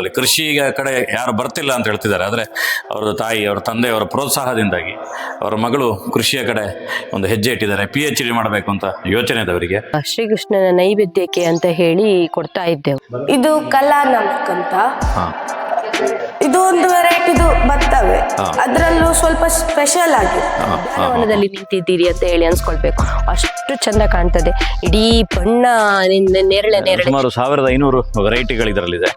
ಅಲ್ಲಿ ಕೃಷಿಯ ಕಡೆ ಯಾರು ಬರ್ತಿಲ್ಲ ಅಂತ ಹೇಳ್ತಿದ್ದಾರೆ. ಆದರೆ ಅವರ ತಾಯಿ ಅವರ ತಂದೆ ಅವರ ಪ್ರೋತ್ಸಾಹದಿಂದಾಗಿ ಅವರ ಮಗಳು ಕೃಷಿಯ ಕಡೆ ಒಂದು ಹೆಜ್ಜೆ ಇಟ್ಟಿದ್ದಾರೆ. ಪಿ ಎಚ್ ಡಿ ಮಾಡಬೇಕು ಅಂತ ಯೋಚನೆ ಇದೆ ಅವರಿಗೆ ಶ್ರೀಕೃಷ್ಣನ ನೈವೇದ್ಯಕ್ಕೆ ಅಂತ ಹೇಳಿ ಕೊಡ್ತಾ ಇದ್ದೆವು. ಇದು ಕಲಾನಮಕ್ ಅಂತ. ಹಾಂ. ಇದು ಒಂದು ವೆರೈಟಿದು ಬರ್ತವೆ. ಅದ್ರಲ್ಲೂ ಸ್ವಲ್ಪ ಸ್ಪೆಷಲ್ ಆಗಿ. ಹಾಂ ನಿಂತಿದ್ದೀರಿ ಅಂತ ಹೇಳಿ ಅನ್ಸ್ಕೊಳ್ಬೇಕು. ಅಷ್ಟು ಚಂದ ಕಾಣ್ತದೆ. ಇಡೀ ಬಣ್ಣ ನಿನ್ನ ನೇರಳೆ ನೇರಳೆ. ಸುಮಾರು ಸಾವಿರದ ಐನೂರು ವೆರೈಟಿಗಳು ಇದರಲ್ಲಿದೆ.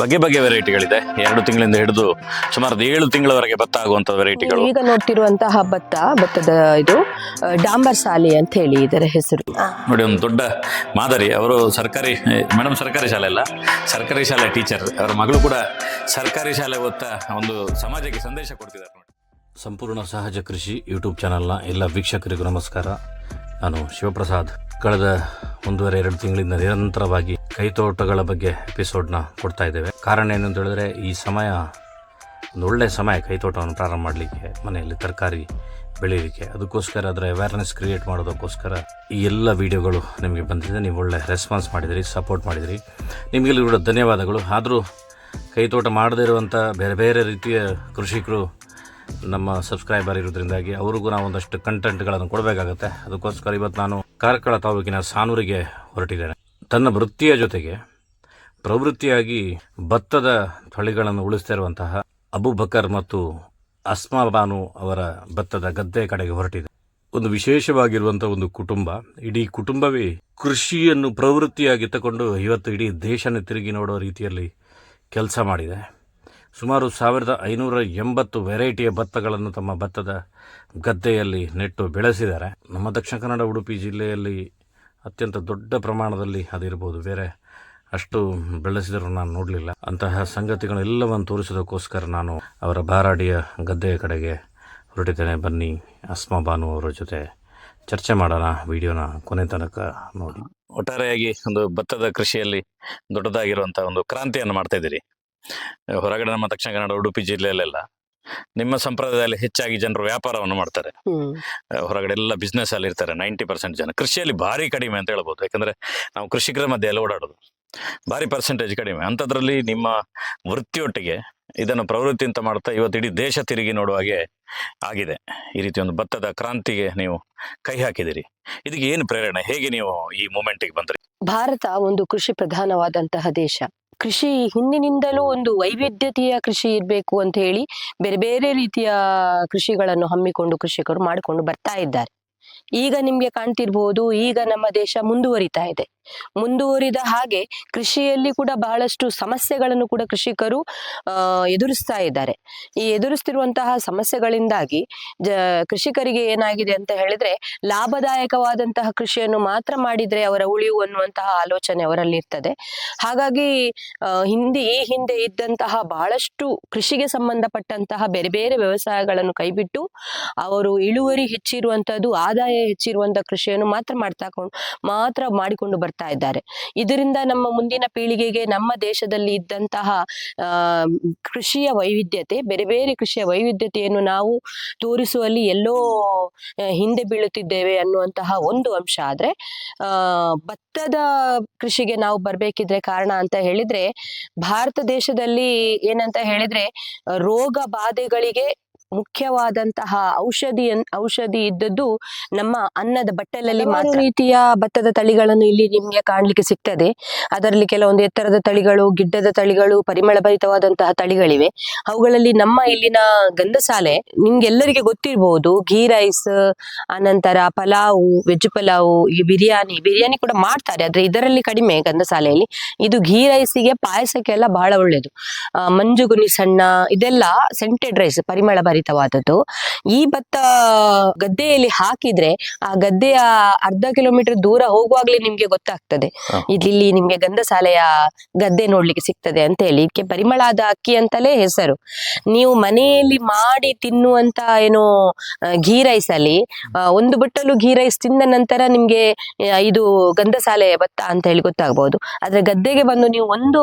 ಬಗೆ ಬಗೆ ವೆರೈಟಿಗಳಿದೆ ಎರಡು ತಿಂಗಳಿಂದ ಹಿಡಿದು ಸುಮಾರು ಏಳು ತಿಂಗಳವರೆಗೆ ಭತ್ತ ಆಗುವಂತ ವೆರೈಟಿಗಳು ಈಗ ನೋಡ್ತಿರುವಂತಹ ಭತ್ತ ಭತ್ತದ ಇದು ಡಾಂಬರ್ ಶಾಲೆ ಅಂತ ಹೇಳಿ ಇದರ ಹೆಸರು. ನೋಡಿ ಒಂದು ದೊಡ್ಡ ಮಾದರಿ. ಅವರು ಸರ್ಕಾರಿ ಮೇಡಮ್ ಸರ್ಕಾರಿ ಶಾಲೆ ಅಲ್ಲ ಸರ್ಕಾರಿ ಶಾಲೆ ಟೀಚರ್. ಅವರ ಮಗಳು ಕೂಡ ಸರ್ಕಾರಿ ಶಾಲೆ ಓದ್ತಾ ಒಂದು ಸಮಾಜಕ್ಕೆ ಸಂದೇಶ ಕೊಡ್ತಿದ್ದಾರೆ ನೋಡಿ. ಸಂಪೂರ್ಣ ಸಹಜ ಕೃಷಿ ಯೂಟ್ಯೂಬ್ ಚಾನಲ್ನ ಎಲ್ಲ ವೀಕ್ಷಕರಿಗೂ ನಮಸ್ಕಾರ. ನಾನು ಶಿವಪ್ರಸಾದ್. ಕಳೆದ ಒಂದೂವರೆ ಎರಡು ತಿಂಗಳಿಂದ ನಿರಂತರವಾಗಿ ಕೈತೋಟಗಳ ಬಗ್ಗೆ ಎಪಿಸೋಡ್ನ ಕೊಡ್ತಾ ಇದ್ದೇವೆ. ಕಾರಣ ಏನು ಅಂತ ಹೇಳಿದ್ರೆ ಈ ಸಮಯ ಒಂದು ಒಳ್ಳೆಯ ಸಮಯ ಕೈತೋಟವನ್ನು ಪ್ರಾರಂಭ ಮಾಡಲಿಕ್ಕೆ ಮನೆಯಲ್ಲಿ ತರಕಾರಿ ಬೆಳೀಲಿಕ್ಕೆ ಅದಕ್ಕೋಸ್ಕರ ಅದರ ಅವೇರ್ನೆಸ್ ಕ್ರಿಯೇಟ್ ಮಾಡೋದಕ್ಕೋಸ್ಕರ ಈ ಎಲ್ಲ ವಿಡಿಯೋಗಳು ನಿಮಗೆ ಬಂದಿದೆ. ನೀವು ಒಳ್ಳೆ ರೆಸ್ಪಾನ್ಸ್ ಮಾಡಿದಿರಿ ಸಪೋರ್ಟ್ ಮಾಡಿದಿರಿ. ನಿಮಗೆಲ್ಲೂ ಕೂಡ ಧನ್ಯವಾದಗಳು. ಆದರೂ ಕೈತೋಟ ಮಾಡದೇ ಇರುವಂಥ ಬೇರೆ ಬೇರೆ ರೀತಿಯ ಕೃಷಿಕರು ನಮ್ಮ ಸಬ್ಸ್ಕ್ರೈಬರ್ ಇರೋದ್ರಿಂದಾಗಿ ಅವ್ರಿಗೂ ನಾವು ಒಂದಷ್ಟು ಕಂಟೆಂಟ್ಗಳನ್ನು ಕೊಡಬೇಕಾಗತ್ತೆ. ಅದಕ್ಕೋಸ್ಕರ ಇವತ್ತು ನಾನು ಕಾರ್ಕಳ ತಾಲೂಕಿನ ಸಾನೂರಿಗೆ ಹೊರಟಿದ್ದೇನೆ. ತನ್ನ ವೃತ್ತಿಯ ಜೊತೆಗೆ ಪ್ರವೃತ್ತಿಯಾಗಿ ಭತ್ತದ ತಳಿಗಳನ್ನು ಉಳಿಸ್ತಾ ಇರುವಂತಹ ಅಬುಬಕರ್ ಮತ್ತು ಅಸ್ಮಾ ಬಾನು ಅವರ ಭತ್ತದ ಗದ್ದೆ ಕಡೆಗೆ ಹೊರಟಿದೆ. ಒಂದು ವಿಶೇಷವಾಗಿರುವಂಥ ಒಂದು ಕುಟುಂಬ, ಇಡೀ ಕುಟುಂಬವೇ ಕೃಷಿಯನ್ನು ಪ್ರವೃತ್ತಿಯಾಗಿ ತಗೊಂಡು ಇವತ್ತು ಇಡೀ ದೇಶನ ತಿರುಗಿ ನೋಡೋ ರೀತಿಯಲ್ಲಿ ಕೆಲಸ ಮಾಡಿದೆ. ಸುಮಾರು ಸಾವಿರದ ಐನೂರ ಎಂಬತ್ತು ವೆರೈಟಿಯ ಭತ್ತಗಳನ್ನು ತಮ್ಮ ಭತ್ತದ ಗದ್ದೆಯಲ್ಲಿ ನೆಟ್ಟು ಬೆಳೆಸಿದ್ದಾರೆ. ನಮ್ಮ ದಕ್ಷಿಣ ಕನ್ನಡ ಉಡುಪಿ ಜಿಲ್ಲೆಯಲ್ಲಿ ಅತ್ಯಂತ ದೊಡ್ಡ ಪ್ರಮಾಣದಲ್ಲಿ ಅದಿರ್ಬೋದು ಬೇರೆ ಅಷ್ಟು ಬೆಳೆಸಿದ್ರು ನಾನು ನೋಡಲಿಲ್ಲ. ಅಂತಹ ಸಂಗತಿಗಳೆಲ್ಲವನ್ನು ತೋರಿಸೋದಕ್ಕೋಸ್ಕರ ನಾನು ಅವರ ಬಾರಾಡಿಯ ಗದ್ದೆಯ ಕಡೆಗೆ ಹೊರಟಿದ್ದೇನೆ. ಬನ್ನಿ ಅಸ್ಮಾ ಬಾನು ಅವರ ಜೊತೆ ಚರ್ಚೆ ಮಾಡೋಣ ವಿಡಿಯೋನ ಕೊನೆ ತನಕ ನೋಡಿ. ಒಟ್ಟಾರೆಯಾಗಿ ಒಂದು ಭತ್ತದ ಕೃಷಿಯಲ್ಲಿ ದೊಡ್ಡದಾಗಿರುವಂತಹ ಒಂದು ಕ್ರಾಂತಿಯನ್ನು ಮಾಡ್ತಾ ಇದ್ದೀರಿ. ಹೊರಗಡೆ ನಮ್ಮ ದಕ್ಷಿಣ ಕನ್ನಡ ಉಡುಪಿ ಜಿಲ್ಲೆಯಲ್ಲೆಲ್ಲ ನಿಮ್ಮ ಸಂಪ್ರದಾಯದಲ್ಲಿ ಹೆಚ್ಚಾಗಿ ಜನರು ವ್ಯಾಪಾರವನ್ನು ಮಾಡ್ತಾರೆ. ಹೊರಗಡೆ ಎಲ್ಲ ಬಿಸ್ನೆಸ್ ಅಲ್ಲಿ ಇರ್ತಾರೆ. ನೈಂಟಿ ಪರ್ಸೆಂಟ್ ಜನ. ಕೃಷಿಯಲ್ಲಿ ಭಾರಿ ಕಡಿಮೆ ಅಂತ ಹೇಳ್ಬೋದು. ಯಾಕಂದ್ರೆ ನಾವು ಕೃಷಿಕರ ಮಧ್ಯೆ ಎಲ್ಲ ಓಡಾಡೋದು. ಭಾರಿ ಪರ್ಸೆಂಟೇಜ್ ಕಡಿಮೆ. ಅಂಥದ್ರಲ್ಲಿ ನಿಮ್ಮ ವೃತ್ತಿಯೊಟ್ಟಿಗೆ ಇದನ್ನು ಪ್ರವೃತ್ತಿ ಅಂತ ಮಾಡ್ತಾ ಇವತ್ತು ಇಡೀ ದೇಶ ತಿರುಗಿ ನೋಡುವ ಹಾಗೆ ಆಗಿದೆ. ಈ ರೀತಿ ಒಂದು ಭತ್ತದ ಕ್ರಾಂತಿಗೆ ನೀವು ಕೈ ಹಾಕಿದಿರಿ. ಇದಕ್ಕೆ ಏನು ಪ್ರೇರಣೆ? ಹೇಗೆ ನೀವು ಈ ಮೂಮೆಂಟಿಗೆ ಬಂದ್ರಿ? ಭಾರತ ಒಂದು ಕೃಷಿ ಪ್ರಧಾನವಾದಂತಹ ದೇಶ. ಕೃಷಿ ಹಿಂದಿನಿಂದಲೂ ಒಂದು ವೈವಿಧ್ಯತೆಯ ಕೃಷಿ ಇರಬೇಕು ಅಂತ ಹೇಳಿ ಬೇರೆ ಬೇರೆ ರೀತಿಯ ಕೃಷಿಗಳನ್ನು ಹಮ್ಮಿಕೊಂಡು ಕೃಷಿಕರು ಮಾಡಿಕೊಂಡು ಬರ್ತಾ ಇದ್ದಾರೆ. ಈಗ ನಿಮ್ಗೆ ಕಾಣ್ತಿರ್ಬೋದು, ಈಗ ನಮ್ಮ ದೇಶ ಮುಂದುವರಿತಾ ಇದೆ. ಮುಂದುವರಿದ ಹಾಗೆ ಕೃಷಿಯಲ್ಲಿ ಕೂಡ ಬಹಳಷ್ಟು ಸಮಸ್ಯೆಗಳನ್ನು ಕೂಡ ಕೃಷಿಕರು ಎದುರಿಸ್ತಾ ಇದ್ದಾರೆ. ಈ ಎದುರಿಸ್ತಿರುವಂತಹ ಸಮಸ್ಯೆಗಳಿಂದಾಗಿ ಜ, ಕೃಷಿಕರಿಗೆ ಏನಾಗಿದೆ ಅಂತ ಹೇಳಿದ್ರೆ ಲಾಭದಾಯಕವಾದಂತಹ ಕೃಷಿಯನ್ನು ಮಾತ್ರ ಮಾಡಿದ್ರೆ ಅವರ ಉಳಿವು ಅನ್ನುವಂತಹ ಆಲೋಚನೆ ಅವರಲ್ಲಿ ಇರ್ತದೆ. ಹಾಗಾಗಿ ಹಿಂದೆ, ಈ ಹಿಂದೆ ಇದ್ದಂತಹ ಬಹಳಷ್ಟು ಕೃಷಿಗೆ ಸಂಬಂಧಪಟ್ಟಂತಹ ಬೇರೆ ಬೇರೆ ವ್ಯವಸಾಯಗಳನ್ನು ಕೈಬಿಟ್ಟು ಅವರು ಇಳುವರಿ ಹೆಚ್ಚಿರುವಂತಹದ್ದು ಆದಾಯ ಹೆಚ್ಚಿರುವಂತಹ ಕೃಷಿಯನ್ನು ಮಾತ್ರ ಮಾಡ್ತಾ ಮಾತ್ರ ಮಾಡಿಕೊಂಡು ಬರ್ತಾ ಇದ್ದಾರೆ. ಇದರಿಂದ ನಮ್ಮ ಮುಂದಿನ ಪೀಳಿಗೆಗೆ ನಮ್ಮ ದೇಶದಲ್ಲಿ ಇದ್ದಂತಹ ಕೃಷಿಯ ವೈವಿಧ್ಯತೆ, ಬೇರೆ ಬೇರೆ ಕೃಷಿಯ ವೈವಿಧ್ಯತೆಯನ್ನು ನಾವು ತೋರಿಸುವಲ್ಲಿ ಎಲ್ಲೋ ಹಿಂದೆ ಬೀಳುತ್ತಿದ್ದೇವೆ ಅನ್ನುವಂತಹ ಒಂದು ಅಂಶ. ಆದ್ರೆ ಭತ್ತದ ಕೃಷಿಗೆ ನಾವು ಬರ್ಬೇಕಿದ್ರೆ ಕಾರಣ ಅಂತ ಹೇಳಿದ್ರೆ, ಭಾರತ ದೇಶದಲ್ಲಿ ಏನಂತ ಹೇಳಿದ್ರೆ, ರೋಗ ಬಾಧೆಗಳಿಗೆ ಮುಖ್ಯವಾದಂತಹ ಔಷಧಿ ಔಷಧಿ ಇದ್ದದ್ದು ನಮ್ಮ ಅನ್ನದ ಬಟ್ಟಲಲ್ಲಿ ಮಾತ್ರ. ರೀತಿಯ ಭತ್ತದ ತಳಿಗಳನ್ನು ಇಲ್ಲಿ ನಿಮ್ಗೆ ಕಾಣ್ಲಿಕ್ಕೆ ಸಿಗ್ತದೆ. ಅದರಲ್ಲಿ ಕೆಲವೊಂದು ಎತ್ತರದ ತಳಿಗಳು ಗಿಡ್ಡದ ತಳಿಗಳು ಪರಿಮಳಭರಿತವಾದಂತಹ ತಳಿಗಳಿವೆ. ಅವುಗಳಲ್ಲಿ ನಮ್ಮ ಇಲ್ಲಿನ ಗಂಧಸಾಲೆ ನಿಮ್ಗೆಲ್ಲರಿಗೆ ಗೊತ್ತಿರಬಹುದು ಘೀ ರೈಸ್ ಅನಂತರ ಪಲಾವು ವೆಜ್ ಪಲಾವು ಈ ಬಿರಿಯಾನಿ ಬಿರಿಯಾನಿ ಕೂಡ ಮಾಡ್ತಾರೆ ಆದ್ರೆ ಇದರಲ್ಲಿ ಕಡಿಮೆ ಗಂಧಸಾಲೆಯಲ್ಲಿ. ಇದು ಘೀ ರೈಸಿಗೆ ಪಾಯಸಕ್ಕೆಲ್ಲ ಬಹಳ ಒಳ್ಳೇದು. ಮಂಜುಗುನಿ ಸಣ್ಣ ಇದೆಲ್ಲ ಸೆಂಟೆಡ್ ರೈಸ್ ಪರಿಮಳ ಭರಿತವಾದದ್ದು ಈ ಭತ್ತ ಗದ್ದೆಯಲ್ಲಿ ಹಾಕಿದ್ರೆ ಆ ಗದ್ದೆಯ ಅರ್ಧ ಕಿಲೋಮೀಟರ್ ದೂರ ಹೋಗುವಾಗ್ಲೇ ನಿಮ್ಗೆ ಗೊತ್ತಾಗ್ತದೆ. ಇಲ್ಲಿ ನಿಮ್ಗೆ ಗಂಧಸಾಲೆಯ ಗದ್ದೆ ನೋಡ್ಲಿಕ್ಕೆ ಸಿಗ್ತದೆ ಅಂತ ಹೇಳಿ. ಇದಕ್ಕೆ ಪರಿಮಳದ ಅಕ್ಕಿ ಅಂತಲೇ ಹೆಸರು. ನೀವು ಮನೆಯಲ್ಲಿ ಮಾಡಿ ತಿನ್ನುವಂತ ಏನು ಘೀ ರೈಸ್ ಅಲ್ಲಿ ಒಂದು ಬಟ್ಟಲು ಘೀ ರೈಸ್ ತಿಂದ ನಂತರ ನಿಮ್ಗೆ ಇದು ಗಂಧಸಾಲೆ ಭತ್ತ ಅಂತ ಹೇಳಿ ಗೊತ್ತಾಗಬಹುದು ಆದ್ರೆ ಗದ್ದೆಗೆ ಬಂದು ನೀವು ಒಂದು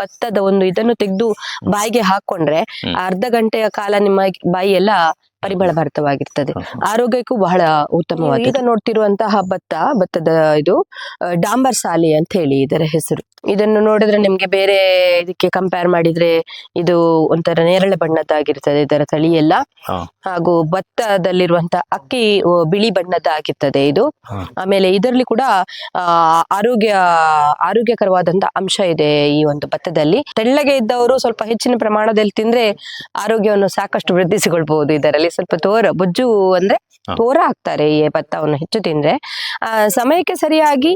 ಭತ್ತದ ಒಂದು ಇದನ್ನು ತೆಗೆದು ಬಾಯಿಗೆ ಹಾಕೊಂಡ್ರೆ. ಅರ್ಧ ಗಂಟೆಯ ಕಾಲ ನಿಮ್ಮ ಬಾಯಿ ಎಲ್ಲ ಪರಿಮಳ ಭರಿತವಾಗಿರ್ತದೆ. ಆರೋಗ್ಯಕ್ಕೂ ಬಹಳ ಉತ್ತಮವಾಗಿ ಈಗ ನೋಡ್ತಿರುವಂತಹ ಭತ್ತ ಭತ್ತದ ಇದು ಡಾಂಬರ್ ಸಾಲಿ ಅಂತ ಹೇಳಿ ಇದರ ಹೆಸರು. ಇದನ್ನು ನೋಡಿದ್ರೆ ನಿಮ್ಗೆ ಬೇರೆ ಇದಕ್ಕೆ ಕಂಪೇರ್ ಮಾಡಿದ್ರೆ ಇದು ಒಂಥರ ನೇರಳೆ ಬಣ್ಣದ್ದಾಗಿರ್ತದೆ ಇದರ ತಳಿ ಎಲ್ಲ. ಹಾಗೂ ಭತ್ತದಲ್ಲಿರುವಂತಹ ಅಕ್ಕಿ ಬಿಳಿ ಬಣ್ಣದ್ದಾಗಿರ್ತದೆ ಇದು. ಆಮೇಲೆ ಇದರಲ್ಲಿ ಕೂಡ ಆ, ಆರೋಗ್ಯ ಆರೋಗ್ಯಕರವಾದಂತ ಅಂಶ ಇದೆ ಈ ಒಂದು ಭತ್ತದಲ್ಲಿ. ತೆಳ್ಳಗೆ ಇದ್ದವರು ಸ್ವಲ್ಪ ಹೆಚ್ಚಿನ ಪ್ರಮಾಣದಲ್ಲಿ ತಿಂದ್ರೆ ಆರೋಗ್ಯವನ್ನು ಸಾಕಷ್ಟು ವೃದ್ಧಿಸಿಕೊಳ್ಬಹುದು ಇದರಲ್ಲಿ. ಸ್ವಲ್ಪ ತೋರ ಬೊಜ್ಜು ಅಂದ್ರೆ ತೋರ ಹಾಕ್ತಾರೆ ಈ ಭತ್ತವನ್ನು ಹೆಚ್ಚು ತಿಂದ್ರೆ. ಆ, ಸಮಯಕ್ಕೆ ಸರಿಯಾಗಿ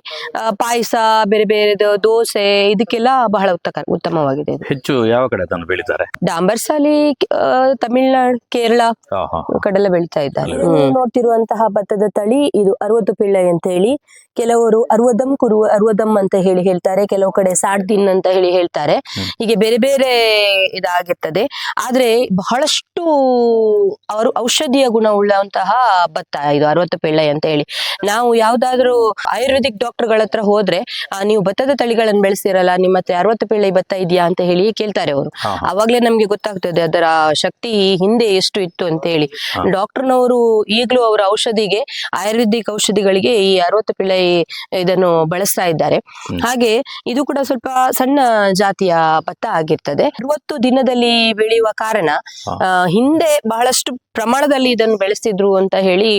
ಪಾಯಸ ಬೇರೆ ಬೇರೆ ದೋಸೆ ಇದಕ್ಕೆಲ್ಲ ಬಹಳ ಉತ್ತಕ ಉತ್ತಮವಾಗಿದೆ ಇದು. ಹೆಚ್ಚು ಯಾವ ಕಡೆ ಅದನ್ನು ಬೆಳೀತಾರೆ? ಡಾಂಬರ್ಸಾಲಿ ಆ, ತಮಿಳ್ನಾಡು ಕೇರಳ ಕಡೆಲ್ಲ ಬೆಳಿತಾ ಇದ್ದಾರೆ. ನೀವು ನೋಡ್ತಿರುವಂತಹ ಭತ್ತದ ತಳಿ ಇದು ಅರವತ್ತು ಪಿಳ್ಳೆ ಅಂತ ಹೇಳಿ ಕೆಲವರು ಅರವದಂ ಕುರು ಅರವದಂ ಅಂತ ಹೇಳಿ ಹೇಳ್ತಾರೆ ಕೆಲವು ಕಡೆ ಸಾಡ್ದಿನ್ ಅಂತ ಹೇಳಿ ಹೇಳ್ತಾರೆ. ಹೀಗೆ ಬೇರೆ ಬೇರೆ ಇದಾಗಿರ್ತದೆ. ಆದ್ರೆ ಬಹಳಷ್ಟು ಅವರು ಔಷಧೀಯ ಗುಣವುಳ್ಳಂತಹ ಭತ್ತ ಇದು ಅರವತ್ತು ಪೆಳ್ಳೆ ಅಂತ ಹೇಳಿ. ನಾವು ಯಾವ್ದಾದ್ರು ಆಯುರ್ವೇದಿಕ್ ಡಾಕ್ಟರ್ಗಳ ಹತ್ರ ಹೋದ್ರೆ ನೀವು ಭತ್ತದ ತಳಿಗಳನ್ನು ಬೆಳೆಸಿರಲ್ಲ ನಿಮ್ಮ ಹತ್ರ ಅರವತ್ತು ಪೆಳ್ಳೆ ಭತ್ತ ಇದೆಯಾ ಅಂತ ಹೇಳಿ ಕೇಳ್ತಾರೆ ಅವರು. ಅವಾಗ್ಲೇ ನಮ್ಗೆ ಗೊತ್ತಾಗ್ತದೆ ಅದರ ಶಕ್ತಿ ಹಿಂದೆ ಎಷ್ಟು ಇತ್ತು ಅಂತ ಹೇಳಿ. ಡಾಕ್ಟರ್ನವರು ಈಗಲೂ ಅವರ ಔಷಧಿಗೆ ಆಯುರ್ವೇದಿಕ್ ಔಷಧಿಗಳಿಗೆ ಈ ಅರವತ್ತು ಪಿಳ್ಳೆ ಇದನ್ನು ಬಳಸ್ತಾ ಇದ್ದಾರೆ. ಹಾಗೆ ಇದು ಕೂಡ ಸ್ವಲ್ಪ ಸಣ್ಣ ಜಾತಿಯ ಭತ್ತ ಆಗಿರ್ತದೆ. ಅರವತ್ತು ದಿನದಲ್ಲಿ ಬೆಳೆಯುವ ಕಾರಣ. ಹಿಂದೆ ಬಹಳಷ್ಟು ಪ್ರಮಾಣದಲ್ಲಿ ಇದನ್ನು ಬೆಳೆಸ್ತಿದ್ರು ಅಂತ ಹೇಳಿ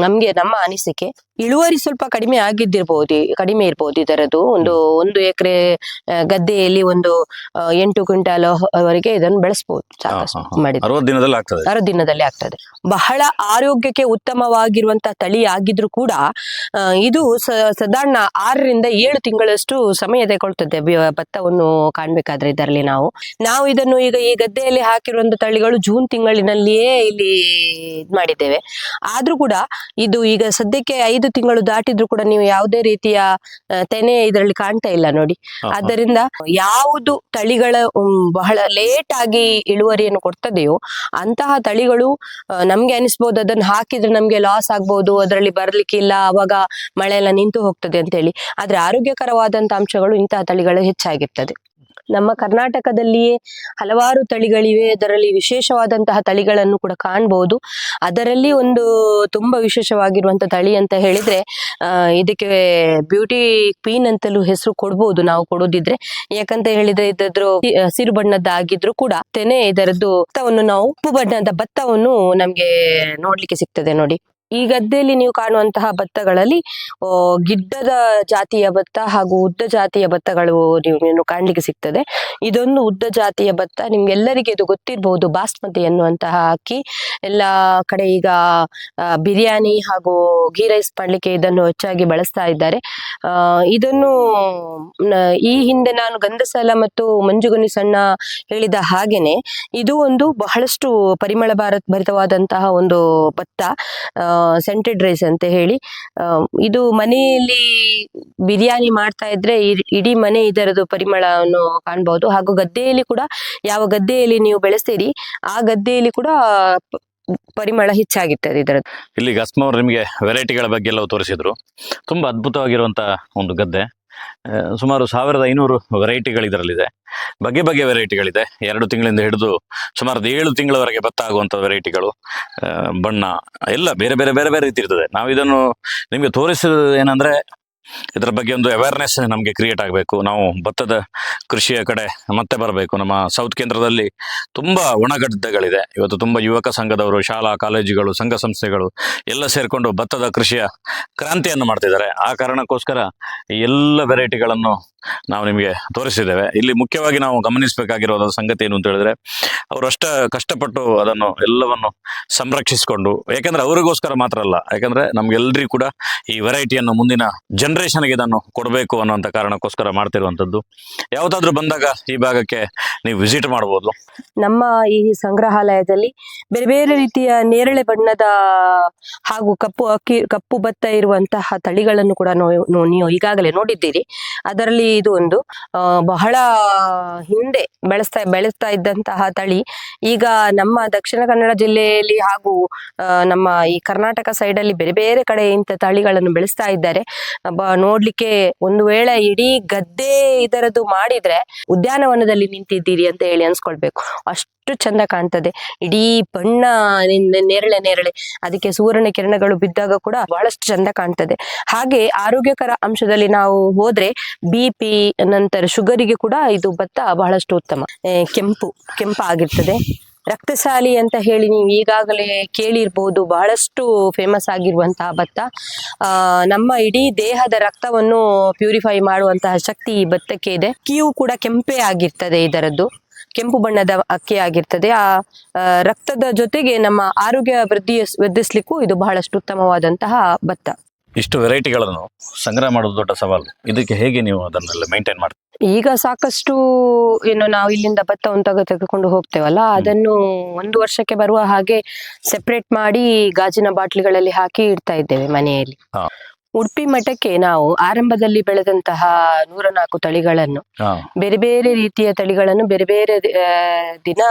ನಮ್ಗೆ ನಮ್ಮ ಅನಿಸಿಕೆ. ಇಳುವರಿ ಸ್ವಲ್ಪ ಕಡಿಮೆ ಆಗಿದ್ದಿರಬಹುದು ಕಡಿಮೆ ಇರಬಹುದು ಇದರದ್ದು. ಒಂದು ಒಂದು ಎಕರೆ ಗದ್ದೆಯಲ್ಲಿ ಒಂದು ಎಂಟು ಕ್ವಿಂಟಾಲ್ ವರೆಗೆ ಇದನ್ನು ಬೆಳೆಸಬಹುದು ಸಾಕಷ್ಟು. ಮಾಡಿದ್ರೆ. ಅರವತ್ತು ದಿನದಲ್ಲಿ ಆಗ್ತದೆ. ದಿನದಲ್ಲಿ ಆಗ್ತದೆ. ಬಹಳ ಆರೋಗ್ಯಕ್ಕೆ ಉತ್ತಮವಾಗಿರುವಂತಹ ತಳಿ ಆಗಿದ್ರು ಕೂಡ ಇದು ಸಾಧಾರಣ ಆರರಿಂದ ಏಳು ತಿಂಗಳಷ್ಟು ಸಮಯ ತಗೊಳ್ತದೆ ಭತ್ತವನ್ನು ಕಾಣ್ಬೇಕಾದ್ರೆ ಇದರಲ್ಲಿ ನಾವು. ನಾವು ಇದನ್ನು ಈಗ ಈ ಗದ್ದೆಯಲ್ಲಿ ಹಾಕಿರುವಂತ ತಳಿಗಳು ಜೂನ್ ತಿಂಗಳಿನಲ್ಲಿಯೇ ಇಲ್ಲಿ ಇದ್ ಮಾಡಿದ್ದೇವೆ ಆದ್ರೂ ಕೂಡ ಇದು ಈಗ ಸದ್ಯಕ್ಕೆ ಐದು ತಿಂಗಳು ದಾಟಿದ್ರು ಕೂಡ ನೀವು ಯಾವುದೇ ರೀತಿಯ ತೆನೆ ಇದರಲ್ಲಿ ಕಾಣ್ತಾ ಇಲ್ಲ ನೋಡಿ. ಆದ್ದರಿಂದ ಯಾವುದು ತಳಿಗಳ ಬಹಳ ಲೇಟ್ ಆಗಿ ಇಳುವರಿಯನ್ನು ಕೊಡ್ತದೆಯೋ ಅಂತಹ ತಳಿಗಳು ನಮ್ಗೆ ಅನಿಸ್ಬೋದು ಅದನ್ನ ಹಾಕಿದ್ರೆ ನಮ್ಗೆ ಲಾಸ್ ಆಗ್ಬಹುದು ಅದರಲ್ಲಿ ಬರ್ಲಿಕ್ಕಿಲ್ಲ ಅವಾಗ ಮಳೆ ಎಲ್ಲ ನಿಂತು ಹೋಗ್ತದೆ ಅಂತ ಹೇಳಿ ಆದ್ರೆ ಆರೋಗ್ಯಕರವಾದಂತ ಅಂಶಗಳು ಇಂತಹ ತಳಿಗಳು ಹೆಚ್ಚಾಗಿರ್ತದೆ. ನಮ್ಮ ಕರ್ನಾಟಕದಲ್ಲಿಯೇ ಹಲವಾರು ತಳಿಗಳಿವೆ. ಅದರಲ್ಲಿ ವಿಶೇಷವಾದಂತಹ ತಳಿಗಳನ್ನು ಕೂಡ ಕಾಣಬಹುದು ಅದರಲ್ಲಿ ಒಂದು ತುಂಬಾ ವಿಶೇಷವಾಗಿರುವಂತ ತಳಿ ಅಂತ ಹೇಳಿದ್ರೆ ಇದಕ್ಕೆ ಬ್ಯೂಟಿ ಕ್ವೀನ್ ಅಂತಲೂ ಹೆಸರು ಕೊಡ್ಬೋದು ನಾವು ಕೊಡೋದಿದ್ರೆ. ಯಾಕಂತ ಹೇಳಿದ್ರೆ ಇದ್ರ ಹಸಿರು ಬಣ್ಣದ್ದಾಗಿದ್ರು ಕೂಡ ತೆನೆ ಇದರದ್ದು ಭತ್ತವನ್ನು ನಾವು ಉಪ್ಪು ಬಣ್ಣದ ಭತ್ತವನ್ನು ನಮ್ಗೆ ನೋಡ್ಲಿಕ್ಕೆ ಸಿಗ್ತದೆ ನೋಡಿ. ಈ ಗದ್ದೆಯಲ್ಲಿ ನೀವು ಕಾಣುವಂತಹ ಭತ್ತಗಳಲ್ಲಿ ಗಿಡ್ಡದ ಜಾತಿಯ ಭತ್ತ ಹಾಗೂ ಉದ್ದ ಜಾತಿಯ ಭತ್ತಗಳು ನೀವು ಕಾಣ್ಲಿಕ್ಕೆ ಸಿಗ್ತದೆ. ಇದೊಂದು ಉದ್ದ ಜಾತಿಯ ಭತ್ತ ನಿಮ್ಗೆಲ್ಲರಿಗೆ ಇದು ಗೊತ್ತಿರಬಹುದು ಬಾಸ್ಮತಿ ಅನ್ನುವಂತಹ ಅಕ್ಕಿ. ಎಲ್ಲ ಕಡೆ ಈಗ ಬಿರಿಯಾನಿ ಹಾಗೂ ಗೀ ರೈಸ್ ಮಾಡ್ಲಿಕ್ಕೆ ಇದನ್ನು ಹೆಚ್ಚಾಗಿ ಬಳಸ್ತಾ ಇದ್ದಾರೆ. ಇದನ್ನು ಈ ಹಿಂದೆ ನಾನು ಗಂಧಸಾಲ ಮತ್ತು ಮಂಜುಗುನಿ ಸಣ್ಣ ಹೇಳಿದ ಹಾಗೇನೆ, ಇದು ಒಂದು ಬಹಳಷ್ಟು ಪರಿಮಳ ಭಾರತ್ ಭರಿತವಾದಂತಹ ಒಂದು ಭತ್ತ ಸೆಂಟೆಡ್ ರೈಸ್ ಅಂತ ಹೇಳಿ ಇದು ಮನೆಯಲ್ಲಿ ಬಿರಿಯಾನಿ ಮಾಡ್ತಾ ಇದ್ರೆ ಇಡೀ ಮನೆ ಇದರದು ಪರಿಮಳವನ್ನು ಕಾಣಬಹುದು ಹಾಗೂ ಗದ್ದೆಯಲ್ಲಿ ಕೂಡ, ಯಾವ ಗದ್ದೆಯಲ್ಲಿ ನೀವು ಬೆಳೆಸ್ತೀರಿ, ಆ ಗದ್ದೆಯಲ್ಲಿ ಕೂಡ ಪರಿಮಳ ಹೆಚ್ಚಾಗಿರ್ತದೆ ಇದರದ್ದು. ಇಲ್ಲಿ ಗಸ್ಮ ಅವರು ನಿಮಗೆ ವೆರೈಟಿಗಳ ಬಗ್ಗೆ ಎಲ್ಲ ತೋರಿಸಿದ್ರು. ತುಂಬಾ ಅದ್ಭುತವಾಗಿರುವಂತಹ ಒಂದು ಗದ್ದೆ. ಸುಮಾರು ಸಾವಿರದ ಐನೂರು ವೆರೈಟಿಗಳು ಇದರಲ್ಲಿದೆ ಬಗೆ ಬಗೆ ವೆರೈಟಿಗಳಿದೆ. ಎರಡು ತಿಂಗಳಿಂದ ಹಿಡಿದು ಸುಮಾರು ಏಳು ತಿಂಗಳವರೆಗೆ ಭತ್ತ ಆಗುವಂಥ ವೆರೈಟಿಗಳು ಬಣ್ಣ, ಎಲ್ಲ ಬೇರೆ ಬೇರೆ ಬೇರೆ ಬೇರೆ ರೀತಿ ಇರ್ತದೆ. ನಾವು ಇದನ್ನು ನಿಮಗೆ ತೋರಿಸಿದ ಏನಂದ್ರೆ ಇದರ ಬಗ್ಗೆ ಒಂದು ಅವೇರ್ನೆಸ್ ನಮಗೆ ಕ್ರಿಯೇಟ್ ಆಗಬೇಕು. ನಾವು ಭತ್ತದ ಕೃಷಿಯ ಕಡೆ ಮತ್ತೆ ಬರಬೇಕು. ನಮ್ಮ ಸೌತ್ ಕೇಂದ್ರದಲ್ಲಿ ತುಂಬ ಒಣಗಡ್ಡೆಗಳಿದೆ. ಇವತ್ತು ತುಂಬ ಯುವಕ ಸಂಘದವರು, ಶಾಲಾ, ಕಾಲೇಜುಗಳು, ಸಂಘ ಸಂಸ್ಥೆಗಳು ಎಲ್ಲ ಸೇರಿಕೊಂಡು ಭತ್ತದ ಕೃಷಿಯ ಕ್ರಾಂತಿಯನ್ನು ಮಾಡ್ತಿದ್ದಾರೆ. ಆ ಕಾರಣಕ್ಕೋಸ್ಕರ ಎಲ್ಲ ವೆರೈಟಿಗಳನ್ನು ನಾವು ನಿಮಗೆ ತೋರಿಸಿದ್ದೇವೆ. ಇಲ್ಲಿ ಮುಖ್ಯವಾಗಿ ನಾವು ಗಮನಿಸಬೇಕಾಗಿರೋದ ಸಂಗತಿ ಏನು ಅಂತ ಹೇಳಿದ್ರೆ, ಅವರು ಅಷ್ಟ ಕಷ್ಟಪಟ್ಟು ಅದನ್ನು ಎಲ್ಲವನ್ನು ಸಂರಕ್ಷಿಸಿಕೊಂಡು, ಯಾಕಂದ್ರೆ ಅವರಿಗೋಸ್ಕರ ಮಾತ್ರ ಅಲ್ಲ. ಯಾಕಂದ್ರೆ ನಮ್ಗೆಲ್ರಿಗೂ ಕೂಡ ಈ ವೆರೈಟಿಯನ್ನು ಮುಂದಿನ ಜನರೇಷನ್ಗೆ ಇದನ್ನು ಕೊಡಬೇಕು ಅನ್ನುವಂಥ ಕಾರಣಕ್ಕೋಸ್ಕರ ಮಾಡ್ತಿರುವಂಥದ್ದು. ಯಾವುದಾದ್ರೂ ಬಂದಾಗ ಈ ಭಾಗಕ್ಕೆ ನೀವು ವಿಸಿಟ್ ಮಾಡ್ಬೋದು. ನಮ್ಮ ಈ ಸಂಗ್ರಹಾಲಯದಲ್ಲಿ ಬೇರೆ ಬೇರೆ ರೀತಿಯ ನೇರಳೆ ಬಣ್ಣದ ಹಾಗೂ ಕಪ್ಪು ಅಕ್ಕಿ, ಕಪ್ಪು ಭತ್ತ ಇರುವಂತಹ ತಳಿಗಳನ್ನು ಕೂಡ ನೀವು ಈಗಾಗಲೇ ನೋಡಿದ್ದೀರಿ. ಅದರಲ್ಲಿ ಇದು ಒಂದು ಬಹಳ ಹಿಂದೆ ಬೆಳೆಸ್ತಾ ಬೆಳೆಸ್ತಾ ಇದ್ದಂತಹ ತಳಿ. ಈಗ ನಮ್ಮ ದಕ್ಷಿಣ ಕನ್ನಡ ಜಿಲ್ಲೆಯಲ್ಲಿ ಹಾಗೂ ನಮ್ಮ ಈ ಕರ್ನಾಟಕ ಸೈಡ್ ಅಲ್ಲಿ ಬೇರೆ ಬೇರೆ ಕಡೆ ಇಂಥ ತಳಿಗಳನ್ನು ಬೆಳೆಸ್ತಾ ಇದ್ದಾರೆ. ಬ- ನೋಡ್ಲಿಕ್ಕೆ ಒಂದು ವೇಳೆ ಇಡೀ ಗದ್ದೆ ಇದರದ್ದು ಮಾಡಿದ್ರೆ ಉದ್ಯಾನವನದಲ್ಲಿ ನಿಂತಿದ್ದೀರಿ ಅಂತ ಹೇಳಿ ಅನ್ಸ್ಕೊಳ್ಬೇಕು. ಅಷ್ಟು ಚಂದ ಕಾಣ್ತದೆ. ಇಡೀ ಬಣ್ಣ ನೇರಳೆ ನೇರಳೆ. ಅದಕ್ಕೆ ಸೂರ್ಯನ ಕಿರಣಗಳು ಬಿದ್ದಾಗ ಕೂಡ ಬಹಳಷ್ಟು ಚಂದ ಕಾಣ್ತದೆ. ಹಾಗೆ ಆರೋಗ್ಯಕರ ಅಂಶದಲ್ಲಿ ನಾವು ಹೋದ್ರೆ ಬಿ ಪಿ ನಂತರ ಶುಗರಿಗೆ ಕೂಡ ಇದು ಭತ್ತ ಬಹಳಷ್ಟು ಉತ್ತಮ. ಕೆಂಪು, ಕೆಂಪಾಗಿರ್ತದೆ. ರಕ್ತಸಾಲಿ ಅಂತ ಹೇಳಿ ನೀವು ಈಗಾಗಲೇ ಕೇಳಿರ್ಬೋದು ಬಹಳಷ್ಟು ಫೇಮಸ್ ಆಗಿರುವಂತಹ ಭತ್ತ. ನಮ್ಮ ಇಡೀ ದೇಹದ ರಕ್ತವನ್ನು ಪ್ಯೂರಿಫೈ ಮಾಡುವಂತಹ ಶಕ್ತಿ ಈ ಭತ್ತಕ್ಕೆ ಇದೆ. ಅಕ್ಕಿಯೂ ಕೂಡ ಕೆಂಪೇ ಆಗಿರ್ತದೆ ಇದರದ್ದು. ಕೆಂಪು ಬಣ್ಣದ ಅಕ್ಕಿ ಆಗಿರ್ತದೆ. ಆ, ರಕ್ತದ ಜೊತೆಗೆ ನಮ್ಮ ಆರೋಗ್ಯ ವೃದ್ಧಿ ವೃದ್ಧಿಸ್ಲಿಕ್ಕೂ ಇದು ಬಹಳಷ್ಟು ಉತ್ತಮವಾದಂತಹ ಭತ್ತ. ಇಷ್ಟು ವೆರೈಟಿಗಳನ್ನು ಸಂಗ್ರಹ ಮಾಡೋದು ದೊಡ್ಡ ಸವಾಲು. ಇದಕ್ಕೆ ಹೇಗೆ ನೀವು ಅದನ್ನೆಲ್ಲ ಮೇಂಟೈನ್ ಮಾಡ್ತೀರಿ? ಈಗ ಸಾಕಷ್ಟು ಏನು ನಾವು ಇಲ್ಲಿಂದ ಭತ್ತವನ್ನು ತೆಗೆ ತೆಗೆದುಕೊಂಡು ಹೋಗ್ತೇವಲ್ಲ ಅದನ್ನು ಒಂದು ವರ್ಷಕ್ಕೆ ಬರುವ ಹಾಗೆ ಸೆಪರೇಟ್ ಮಾಡಿ ಗಾಜಿನ ಬಾಟ್ಲಿಗಳಲ್ಲಿ ಹಾಕಿ ಇಡ್ತಾ ಇದ್ದೇವೆ ಮನೆಯಲ್ಲಿ. ಉಡುಪಿ ಮಠಕ್ಕೆ ನಾವು ಆರಂಭದಲ್ಲಿ ಬೆಳೆದಂತಹ ನೂರ ನಾಲ್ಕು ತಳಿಗಳನ್ನು ಬೇರೆ ಬೇರೆ ರೀತಿಯ ತಳಿಗಳನ್ನು ಬೇರೆ ಬೇರೆ ದಿನ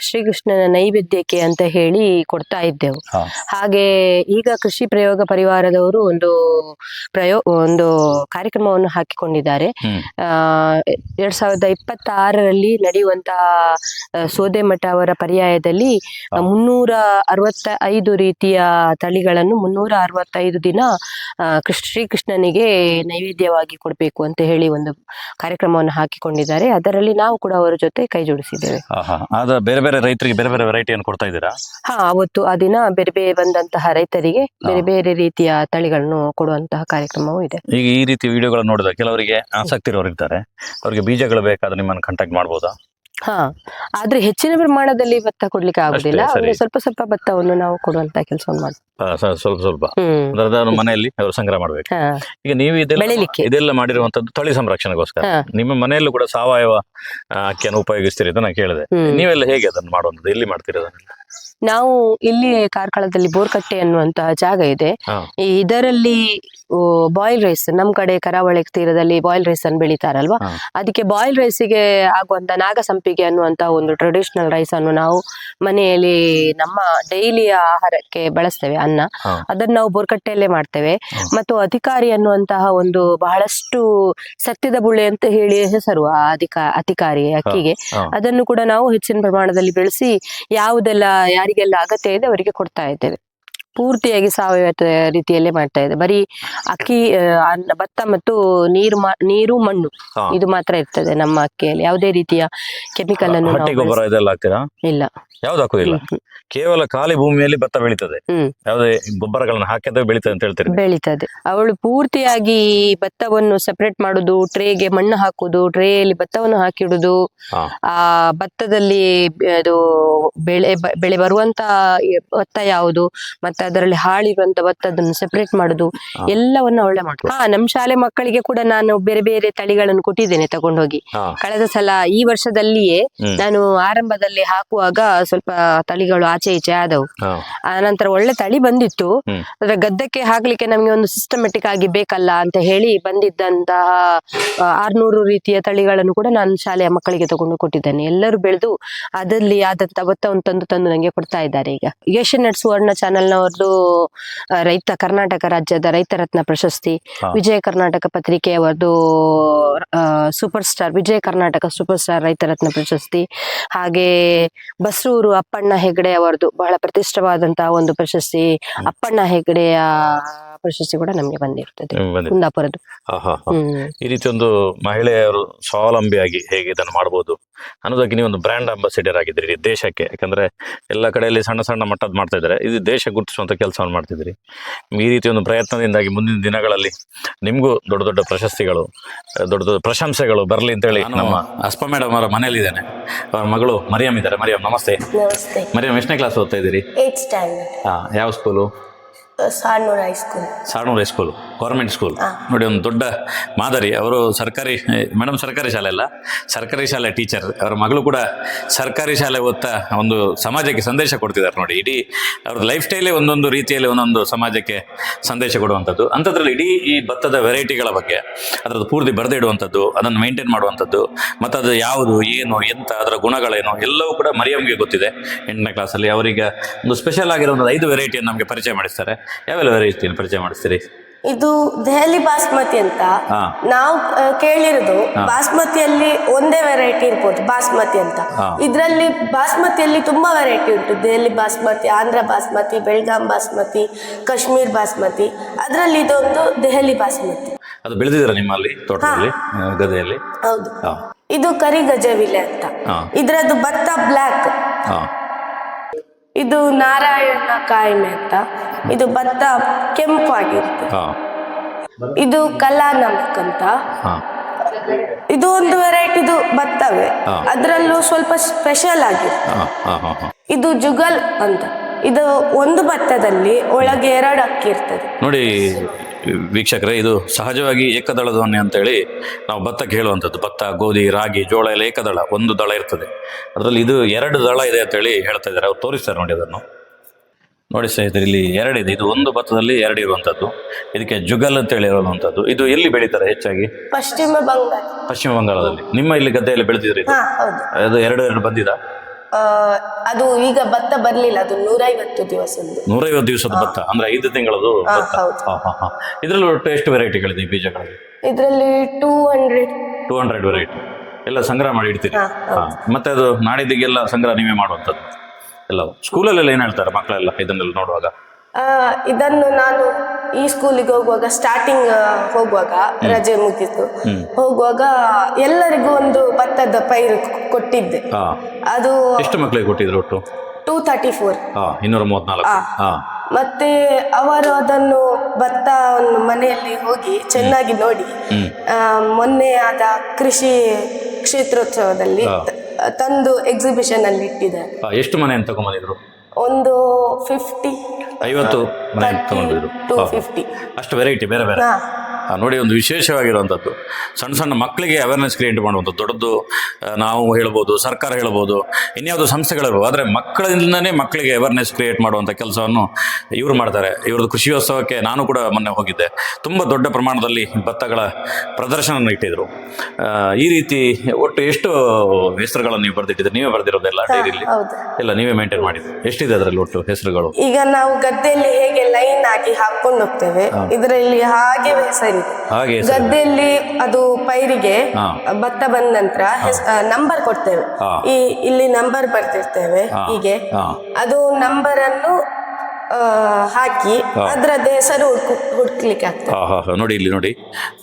ಶ್ರೀಕೃಷ್ಣನ ನೈವೇದ್ಯಕ್ಕೆ ಅಂತ ಹೇಳಿ ಕೊಡ್ತಾ ಇದ್ದೆವು. ಹಾಗೆ ಈಗ ಕೃಷಿ ಪ್ರಯೋಗ ಪರಿವಾರದವರು ಒಂದು ಪ್ರಯೋ ಒಂದು ಕಾರ್ಯಕ್ರಮವನ್ನು ಹಾಕಿಕೊಂಡಿದ್ದಾರೆ. ಆ, ಎರಡ್ ಸಾವಿರದ ಇಪ್ಪತ್ತಾರರಲ್ಲಿ ನಡೆಯುವಂತಹ ಸೋದೆ ಮಠ ಅವರ ಪರ್ಯಾಯದಲ್ಲಿ. ಮುನ್ನೂರ ಅರವತ್ತ ಐದು ರೀತಿಯ ತಳಿಗಳನ್ನು ಮುನ್ನೂರ ಅರವತ್ತೈದು ದಿನ ಕೃಷ್ಣ ಶ್ರೀಕೃಷ್ಣನಿಗೆ ನೈವೇದ್ಯವಾಗಿ ಕೊಡಬೇಕು ಅಂತ ಹೇಳಿ ಒಂದು ಕಾರ್ಯಕ್ರಮವನ್ನು ಹಾಕಿಕೊಂಡಿದ್ದಾರೆ. ಅದರಲ್ಲಿ ನಾವು ಕೂಡ ಅವರ ಜೊತೆ ಕೈ ಜೋಡಿಸಿದ್ದೇವೆ. ಬೇರೆ ಬೇರೆ ರೈತರಿಗೆ ಬೇರೆ ಬೇರೆ ವೆರೈಟಿಯನ್ನು ಕೊಡ್ತಾ ಇದ್ದೀರಾ? ಹಾ ಅವತ್ತು ಆ ದಿನ ಬೇರೆ ಬೇರೆ ಬಂದಂತಹ ರೈತರಿಗೆ ಬೇರೆ ಬೇರೆ ರೀತಿಯ ತಳಿಗಳನ್ನು ಕೊಡುವಂತಹ ಕಾರ್ಯಕ್ರಮವೂ ಇದೆ. ಈಗ ಈ ರೀತಿ ವಿಡಿಯೋಗಳನ್ನು ನೋಡಿದ ಕೆಲವರಿಗೆ ಆಸಕ್ತಿ ಇರೋರು ಇರ್ತಾರೆ ಅವರಿಗೆ ಬೀಜಗಳು ಬೇಕಾದ್ರೆ ನಿಮ್ಮನ್ನು ಕಾಂಟ್ಯಾಕ್ಟ್ ಮಾಡ್ಬೋದಾ? ಹಾ ಆದ್ರೆ ಹೆಚ್ಚಿನ ಪ್ರಮಾಣದಲ್ಲಿ ಭತ್ತ ಕೊಡ್ಲಿಕ್ಕೆ ಆಗುದಿಲ್ಲ ಅಷ್ಟೇ, ಸರಿ. ಅಂದ್ರೆ ಸ್ವಲ್ಪ ಸ್ವಲ್ಪ ಭತ್ತವನ್ನು ನಾವು ಕೊಡುವಂತ ಕೆಲಸ ಮಾಡ್ತೀವಿ. ಆ, ಸ- ಸ್ವಲ್ಪ ಸ್ವಲ್ಪ. ಹ್ಮ್. ಅಂದ್ರೆ ಮನೆಯಲ್ಲಿ ಅವರು ಸಂಗ್ರಹ ಮಾಡ್ಬೇಕು. ಹಾ. ಈಗ ನೀವು ಇದೆಲ್ಲ ಬೆಳಿಲಿಕ್ಕೆ. ಇದೆಲ್ಲ ಮಾಡಿರುವಂತದ್ದು ತಳಿ ಸಂರಕ್ಷಣೆಗೋಸ್ಕರ. ಹಾ. ನಿಮ್ಮ ಮನೆಯಲ್ಲೂ ಕೂಡ ಸಾವಯವ ಆ, ಅಕ್ಕಿಯನ್ನು ಉಪಯೋಗಿಸ್ತೀರಿ ಅಂತ ನಾನು ಕೇಳಿದೆ. ಹ್ಮ್. ನೀವೆಲ್ಲ ಹೇಗೆ ಅದನ್ನು ಮಾಡುವಂಥದ್ದು? ಎಲ್ಲಿ ಮಾಡ್ತೀರಿ ಅದನ್ನೆಲ್ಲ? ನಾವು ಇಲ್ಲಿ ಕಾರ್ಕಳದಲ್ಲಿ ಬೋರ್ಕಟ್ಟೆ ಅನ್ನುವಂತಹ ಜಾಗ ಇದೆ. ಇದರಲ್ಲಿ ಬಾಯ್ಲ್ ರೈಸ್ ನಮ್ ಕಡೆ ಕರಾವಳಿ ತೀರದಲ್ಲಿ ಬಾಯ್ಲ್ ರೈಸ್ ಅನ್ನು ಬೆಳಿತಾರಲ್ವಾ. ಅದಕ್ಕೆ ಬಾಯ್ಲ್ ರೈಸಿಗೆ ಆಗುವಂತ ನಾಗಸಂಪಿಗೆ ಅನ್ನುವಂತ ಒಂದು ಟ್ರೆಡಿಷನಲ್ ರೈಸ್ ಅನ್ನು ನಾವು ಮನೆಯಲ್ಲಿ ನಮ್ಮ ಡೈಲಿಯ ಆಹಾರಕ್ಕೆ ಬಳಸ್ತೇವೆ ಅನ್ನ. ಅದನ್ನ ನಾವು ಬೋರ್ಕಟ್ಟೆಯಲ್ಲೇ ಮಾಡ್ತೇವೆ. ಮತ್ತು ಅಧಿಕಾರಿ ಅನ್ನುವಂತಹ ಒಂದು ಬಹಳಷ್ಟು ಸತ್ಯದ ಬುಳೆ ಅಂತ ಹೇಳಿ ಹೆಸರು ಆ ಅಧಿಕ ಅಧಿಕಾರಿ ಅಕ್ಕಿಗೆ. ಅದನ್ನು ಕೂಡ ನಾವು ಹೆಚ್ಚಿನ ಪ್ರಮಾಣದಲ್ಲಿ ಬೆಳೆಸಿ ಯಾವುದೆಲ್ಲ ಯಾರಿಗೆಲ್ಲ ಅಗತ್ಯ ಇದೆ ಅವರಿಗೆ ಕೊಡ್ತಾ ಇದ್ದೇವೆ. ಪೂರ್ತಿಯಾಗಿ ಸಾವಯವ ರೀತಿಯಲ್ಲೇ ಮಾಡ್ತಾ ಇದೆ ಬರೀ ಅಕ್ಕಿ ಭತ್ತ ಮತ್ತು ನೀರು ನೀರು ಮಣ್ಣು ಇದು ಮಾತ್ರ ಇರ್ತದೆ ನಮ್ಮ ಅಕ್ಕಿಯಲ್ಲಿ. ಯಾವುದೇ ರೀತಿಯ ಕೆಮಿಕಲ್ ಅನ್ನು ಗೊಬ್ಬರ ಇದೆಲ್ಲ ಹಾಕ್ತೀರಾ? ಇಲ್ಲ. ಯಾವ್ದು ಹಾಕುದಿಲ್ಲ ಕೇವಲ ಖಾಲಿ ಭೂಮಿಯಲ್ಲಿ ಭತ್ತ ಬೆಳೀತದೆ. ಯಾವುದೇ ಗೊಬ್ಬರಗಳನ್ನ ಹಾಕಿದ್ರೆ ಬೆಳೀತದೆ ಅಂತ ಹೇಳ್ತೀರಿ ಬೆಳೀತದೆ. ಅವಳು ಪೂರ್ತಿಯಾಗಿ ಭತ್ತವನ್ನು ಸೆಪರೇಟ್ ಮಾಡುದು ಟ್ರೇಗೆ ಮಣ್ಣು ಹಾಕುದು ಟ್ರೇಯಲ್ಲಿ ಭತ್ತವನ್ನು ಹಾಕಿಡುದು. ಆ ಭತ್ತದಲ್ಲಿ ಅದು ಬೆಳೆ ಬೆಳೆ ಬರುವಂತ ಭತ್ತ ಯಾವುದು ಮತ್ತೆ ಅದರಲ್ಲಿ ಹಾಳಿರುವಂತ ಭತ್ತದನ್ನು ಸೆಪರೇಟ್ ಮಾಡುದು. ಎಲ್ಲವನ್ನ ಒಳ್ಳೆ ಮಾಡುದು ಹಾ ನಮ್ ಶಾಲೆ ಮಕ್ಕಳಿಗೆ ಕೂಡ ನಾನು ಬೇರೆ ಬೇರೆ ತಳಿಗಳನ್ನು ಕೊಟ್ಟಿದ್ದೇನೆ ತಗೊಂಡೋಗಿ. ಕಳೆದ ಸಲ ಈ ವರ್ಷದಲ್ಲಿಯೇ ನಾನು ಆರಂಭದಲ್ಲಿ ಹಾಕುವಾಗ ಸ್ವಲ್ಪ ತಳಿಗಳು ಆಚೆ ಈಚೆ ಆದವು. ಆ ನಂತರ ಒಳ್ಳೆ ತಳಿ ಬಂದಿತ್ತು. ಅದರ ಗದ್ದೆಗೆ ಹಾಕ್ಲಿಕ್ಕೆ ನಮ್ಗೆ ಒಂದು ಸಿಸ್ಟಮೆಟಿಕ್ ಆಗಿ ಬೇಕಲ್ಲ ಅಂತ ಹೇಳಿ ಬಂದಿದ್ದಂತಹ ಆರ್ನೂರು ರೀತಿಯ ತಳಿಗಳನ್ನು ಕೂಡ ನಾನು ಶಾಲೆಯ ಮಕ್ಕಳಿಗೆ ತಗೊಂಡು ಕೊಟ್ಟಿದ್ದೇನೆ. ಎಲ್ಲರೂ ಬೆಳೆದು ಅದರಲ್ಲಿ ಆದಂತ ಭತ್ತವನ್ನು ತಂದು ತಂದು ನಂಗೆ ಕೊಡ್ತಾ ಇದ್ದಾರೆ ಈಗ. ಏಷ್ಯನ್ ನೆಟ್ ಸುವರ್ಣ ಚಾನೆಲ್ನವ್ರದ್ದು ಆ, ರೈತ ಕರ್ನಾಟಕ ರಾಜ್ಯದ ರೈತ ರತ್ನ ಪ್ರಶಸ್ತಿ. Vijaya Karnataka ಪತ್ರಿಕೆಯವರದು super star Vijaya Karnataka super star Raitha Ratna ಪ್ರಶಸ್ತಿ ಹಾಗೆ ಬಸರೂರು ಅಪ್ಪಣ್ಣ ಹೆಗಡೆ ಅವರದು ಬಹಳ ಪ್ರತಿಷ್ಠವಾದಂತಹ ಒಂದು ಪ್ರಶಸ್ತಿ ಅಪ್ಪಣ್ಣ ಹೆಗಡೆಯ ಪ್ರಶಸ್ತಿ ಕೂಡ ನಮಗೆ ಬಂದಿರ್ತದೆ ಕುಂದಾಪುರದ್ದು. ಈ ರೀತಿ ಒಂದು ಮಹಿಳೆಯರು ಸ್ವಾವಲಂಬಿಯಾಗಿ ಹೇಗೆ ಇದನ್ನು ಮಾಡಬಹುದು ಅನ್ನೋದಕ್ಕೆ ನೀವು ಒಂದು ಬ್ರ್ಯಾಂಡ್ ಅಂಬಾಸಿಡರ್ ಆಗಿದ್ದೀರಿ ದೇಶಕ್ಕೆ. ಯಾಕಂದ್ರೆ ಎಲ್ಲ ಕಡೆಯಲ್ಲಿ ಸಣ್ಣ ಸಣ್ಣ ಮಟ್ಟದ ಮಾಡ್ತಾ ಇದ್ದಾರೆ. ಇದು ದೇಶ ಗುರುತಿಸುವಂತ ಕೆಲಸವನ್ನು ಮಾಡ್ತಿದ್ದೀರಿ. ಈ ರೀತಿ ಒಂದು ಪ್ರಯತ್ನದಿಂದಾಗಿ ಮುಂದಿನ ದಿನಗಳಲ್ಲಿ ನಿಮಗೂ ದೊಡ್ಡ ದೊಡ್ಡ ಪ್ರಶಸ್ತಿಗಳು ದೊಡ್ಡ ದೊಡ್ಡ ಪ್ರಶಂಸೆಗಳು ಬರಲಿ ಅಂತೇಳಿ ನಮ್ಮ ಅಸ್ಪ ಮೇಡಮ್ ಅವರ ಮನೆಯಲ್ಲಿದ್ದೇನೆ ಅವರ ಮಗಳು ಮರಿಯಮ್ ಇದ್ದಾರೆ. ಮರಿಯಮ್ ನಮಸ್ತೆ. ನಮಸ್ತೆ. ಮರಿಯಮ್ ಎಷ್ಟನೇ ಕ್ಲಾಸ್ ಓದ್ತಾ ಇದ್ದೀರಿ? ಯಾವ school ಸಾರ್ನೂರ್ high school Sanoor high school government school ನೋಡಿ ಒಂದು ದೊಡ್ಡ ಮಾದರಿ. ಅವರು ಸರ್ಕಾರಿ ಮೇಡಮ್ ಸರ್ಕಾರಿ ಶಾಲೆ ಅಲ್ಲ ಸರ್ಕಾರಿ ಶಾಲೆ ಟೀಚರ್ ಅವರ ಮಗಳು ಕೂಡ ಸರ್ಕಾರಿ ಶಾಲೆ ಓದ್ತಾ ಒಂದು ಸಮಾಜಕ್ಕೆ ಸಂದೇಶ ಕೊಡ್ತಿದ್ದಾರೆ ನೋಡಿ. ಇಡೀ ಅವ್ರ ಲೈಫ್ ಸ್ಟೈಲೇ ಒಂದೊಂದು ರೀತಿಯಲ್ಲಿ ಒಂದೊಂದು ಸಮಾಜಕ್ಕೆ ಸಂದೇಶ ಕೊಡುವಂಥದ್ದು. ಅಂಥದ್ರಲ್ಲಿ ಇಡೀ ಈ ಭತ್ತದ ವೆರೈಟಿಗಳ ಬಗ್ಗೆ ಅದರದ್ದು ಪೂರ್ತಿ ಬರೆದಿಡುವಂಥದ್ದು ಅದನ್ನು ಮೇಂಟೈನ್ ಮಾಡುವಂಥದ್ದು ಮತ್ತು ಅದು ಯಾವುದು ಏನು ಎಂಥ ಅದರ ಗುಣಗಳೇನು ಎಲ್ಲವೂ ಕೂಡ ಮರಿಯಮ್ಗೆ ಗೊತ್ತಿದೆ. ಎಂಟನೇ ಕ್ಲಾಸಲ್ಲಿ ಅವರಿಗೆ ಒಂದು ಸ್ಪೆಷಲ್ ಆಗಿರೋ ಒಂದು ಐದು ವೆರೈಟಿಯನ್ನು ನಮಗೆ ಪರಿಚಯ ಮಾಡಿಸ್ತಾರೆ. ಯಾವೆಲ್ಲ ವೆರೈಟಿಯನ್ನು ಪರಿಚಯ ಮಾಡಿಸ್ತೀರಿ? ಇದು ದೆಹಲಿ ಬಾಸ್ಮತಿ ಅಂತ ನಾವು ಕೇಳಿರೋದು ಬಾಸ್ಮತಿಯಲ್ಲಿ ಒಂದೇ ವೆರೈಟಿ ಇರ್ಬೋದು ಬಾಸ್ಮತಿ ಅಂತ. ಇದರಲ್ಲಿ ಬಾಸ್ಮತಿಯಲ್ಲಿ ತುಂಬಾ ವೆರೈಟಿ ಉಂಟು. ದೆಹಲಿ ಬಾಸ್ಮತಿ ಆಂಧ್ರ ಬಾಸ್ಮತಿ ಬೆಳಗಾಂ ಬಾಸ್ಮತಿ ಕಾಶ್ಮೀರ್ ಬಾಸ್ಮತಿ. ಅದರಲ್ಲಿ ಇದೊಂದು ದೆಹಲಿ ಬಾಸ್ಮತಿ. ಅದು ಬೆಳೆದಿದ್ದೀರಾ ನಿಮ್ಮಲ್ಲಿ ತೋಟದಲ್ಲಿ ಆ, ಗದ್ದೆಯಲ್ಲಿ? ಹೌದು. ಇದು ಕರಿ ಗಜವಿಲೆ ಅಂತ. ಇದ್ರದ್ದು ಇದರದ್ದು ಭತ್ತ ಬ್ಲ್ಯಾಕ್ ಇದು ನಾರಾಯಣ ಕಾಯಿಮೆ ಅಂತ. ಇದು ಭತ್ತ ಕೆಂಪಾಗಿರುತ್ತೆ ಹಾ. ಇದು ಕಲಾನಮಕ್ ಅಂತ ಹಾ. ಇದು ಒಂದು ವೆರೈಟಿದು ಭತ್ತವೇ ಹಾ. ಅದರಲ್ಲೂ ಸ್ವಲ್ಪ ಸ್ಪೆಷಲ್ ಆಗಿ. ಹಾ ಹಾ ಹಾ ಹಾ. ಇದು ಜುಗಲ್ ಅಂತ. ಇದು ಒಂದು ಭತ್ತದಲ್ಲಿ ಒಳಗೆ ಎರಡು ಅಕ್ಕಿ ಇರ್ತದೆ. ನೋಡಿ ವೀಕ್ಷಕರೇ ಇದು ಸಹಜವಾಗಿ ಏಕದಳ ಧ್ವನಿ ಅಂತೇಳಿ ನಾವು ಭತ್ತಕ್ಕೆ ಹೇಳುವಂಥದ್ದು ಭತ್ತ ಗೋಧಿ ರಾಗಿ ಜೋಳ ಎಲ್ಲ ಏಕದಳ ಒಂದು ದಳ ಇರ್ತದೆ. ಅದರಲ್ಲಿ ಇದು ಎರಡು ದಳ ಇದೆ ಅಂತೇಳಿ ಹೇಳ್ತಾ ಇದ್ದಾರೆ. ಅವ್ರು ತೋರಿಸ್ತಾರೆ ನೋಡಿ ಅದನ್ನು. ನೋಡಿ ಸ್ನೇಹಿತರೆ ಇಲ್ಲಿ ಎರಡಿದೆ. ಇದು ಒಂದು ಭತ್ತದಲ್ಲಿ ಎರಡು ಇರುವಂತದ್ದು ಇದಕ್ಕೆ ಜುಗಲ್ ಅಂತ ಹೇಳಿ ಇರುವಂತದ್ದು ಇದು ಎಲ್ಲಿ ಬೆಳೀತಾರೆ ಹೆಚ್ಚಾಗಿ? ಪಶ್ಚಿಮ ಬಂಗಾಳ. ಪಶ್ಚಿಮ ಬಂಗಾಳದಲ್ಲಿ. ನಿಮ್ಮ ಇಲ್ಲಿ ಗದ್ದೆಯಲ್ಲಿ ಬೆಳೆದಿದ್ರಿ ಇದು? ಹಾ ಹೌದು. ಅದು ಎರಡು ಎರಡು ಬಂದಿದ? ಆ, ಅದು ಈಗ ಭತ್ತ ಬರ್ಲಿಲ್ಲ. ಅದು ನೂರೈವತ್ತು ದಿವಸದ್ದು ನೂರೈವತ್ತು ದಿವಸದ ಭತ್ತ. ಅಂದ್ರೆ ಐದು ತಿಂಗಳದು ಹಾ, ಭತ್ತ. ಹೌದು. ಹಾ ಹಾ ಹಾ. ಇದರಲ್ಲಿ ಒಟ್ಟು ಎಷ್ಟು ವೆರೈಟಿಗಳಿದೆ ಈ ಬೀಜಗಳಲ್ಲಿ ಇದರಲ್ಲಿ two hundred. Two hundred variety. ಎಲ್ಲ ಸಂಗ್ರಹ ಮಾಡಿ ಇಡ್ತೀರಿ? ಹಾ, ಹಾ. ಮತ್ತೆ ಅದು ನಾಡಿದ್ದಿಗೆಲ್ಲ ಸಂಗ್ರಹ ನೀವೇ ಮಾಡುವಂಥದ್ದು? ಎಲ್ಲ ಸ್ಕೂಲಲ್ಲೆಲ್ಲ ಏನು ಹೇಳ್ತಾರೆ ಮಕ್ಕಳೆಲ್ಲ ಇದನ್ನೆಲ್ಲ ನೋಡುವಾಗ? ಆ, ಇದನ್ನು ನಾನು ಈ ಸ್ಕೂಲಿಗೆ ಹೋಗುವಾಗ ಸ್ಟಾರ್ಟಿಂಗ್ ಹೋಗುವಾಗ ರಜೆ ಮುಗಿತು. ಹೋಗುವಾಗ ಎಲ್ಲರಿಗೂ ಒಂದು ಭತ್ತದ ಪೈರು ಕೊಟ್ಟಿದ್ದೆ. ಹಾ. ಅದು ಎಷ್ಟು ಮಕ್ಕಳಿಗೆ ಕೊಟ್ಟಿದ್ರು ಒಟ್ಟು? Two thirty four. ಹಾ ಇನ್ನೂರ ಮೂವತ್ನಾಲ್ಕು. ಹಾ. ಮತ್ತೆ ಅವರು ಅದನ್ನು ಭತ್ತವನ್ನು ಮನೆಯಲ್ಲಿ ಹೋಗಿ ಚೆನ್ನಾಗಿ ನೋಡಿ ಆ, ಮೊನ್ನೆ ಆದ ಕೃಷಿ ಕ್ಷೇತ್ರೋತ್ಸವದಲ್ಲಿ. ತಂದು ಎಕ್ಸಿಬಿಷನ್ ಅಲ್ಲಿ ಇಟ್ಟಿದ್ದಾರೆ. ಎಷ್ಟು ಮನೆ ಅಂತ ತಗೊಂಬಂದಿದ್ರು? ಒಂದು ಫಿಫ್ಟಿ ಐವತ್ತು ಮನೆ ತಗೊಂಡಿದ್ರು ಟು. ಫಿಫ್ಟಿ ಅಷ್ಟು ವೆರೈಟಿ ಬೇರೆ ಬೇರೆ. ಹಾ. ನೋಡಿ ಒಂದು ವಿಶೇಷವಾಗಿರುವಂಥದ್ದು. ಸಣ್ಣ ಸಣ್ಣ ಮಕ್ಕಳಿಗೆ ಅವೇರ್ನೆಸ್ ಕ್ರಿಯೇಟ್ ಮಾಡುವಂಥದ್ದು. ದೊಡ್ಡದು ನಾವು ಹೇಳ್ಬೋದು ಸರ್ಕಾರ ಹೇಳ್ಬೋದು ಇನ್ಯಾವುದೋ ಸಂಸ್ಥೆಗಳಿರ್ಬೋದು. ಆದರೆ ಮಕ್ಕಳಿಂದನೇ ಮಕ್ಕಳಿಗೆ ಅವೇರ್ನೆಸ್ ಕ್ರಿಯೇಟ್ ಮಾಡುವಂಥ ಕೆಲಸವನ್ನು ಇವರು ಮಾಡ್ತಾರೆ. ಇವ್ರದ್ದು ಕೃಷಿಯೋತ್ಸವಕ್ಕೆ ನಾನು ಕೂಡ ಮೊನ್ನೆ ಹೋಗಿದ್ದೆ. ತುಂಬ ದೊಡ್ಡ ಪ್ರಮಾಣದಲ್ಲಿ ಭತ್ತಗಳ ಪ್ರದರ್ಶನ ಇಟ್ಟಿದ್ರು. ಈ ರೀತಿ ಒಟ್ಟು ಎಷ್ಟು ಹೆಸರುಗಳನ್ನು ನೀವು ಬರೆದಿಟ್ಟಿದ್ರೆ ನೀವೇ ಬರೆದಿರೋದೆಲ್ಲ ಎಲ್ಲ ಇಲ್ಲ ಎಲ್ಲ ನೀವೇ ಮೇಂಟೈನ್ ಮಾಡಿದ್ದು. ಎಷ್ಟಿದೆ ಅದರಲ್ಲಿ ಒಟ್ಟು ಹೆಸರುಗಳು? ಈಗ ನಾವು ಗದ್ದೆಯಲ್ಲಿ ಹೇಗೆ ಲೈನ್ ಆಗಿ ಹಾಕೊಂಡು ಹೋಗ್ತೇವೆ ಇದರಲ್ಲಿ ಹಾಗೆ ಹಾಗೆ ಹೆಸರು. ಗದ್ದೆಯಲ್ಲಿ ಅದು ಪೈರಿಗೆ ಹಾ. ಭತ್ತ ಬಂದ ನಂತರ ನಂಬರ್ ಕೊಡ್ತೇವೆ ಹಾ. ಈ ಇಲ್ಲಿ ನಂಬರ್ ಬರ್ತಿರ್ತೇವೆ ಹಾ. ಹೀಗೆ ಹಾ. ಅದು ನಂಬರ್ ಅನ್ನು ಹಾಕಿ ಅದರದ್ದು ಹೆಸರು ಹುಡ್ಕು ಹುಡ್ಕ್ಲಿಕ್ಕೆ ಆಗ್ತದೆ. ಹಾ ಹಾ ಹಾ. ನೋಡಿ ಇಲ್ಲಿ ನೋಡಿ.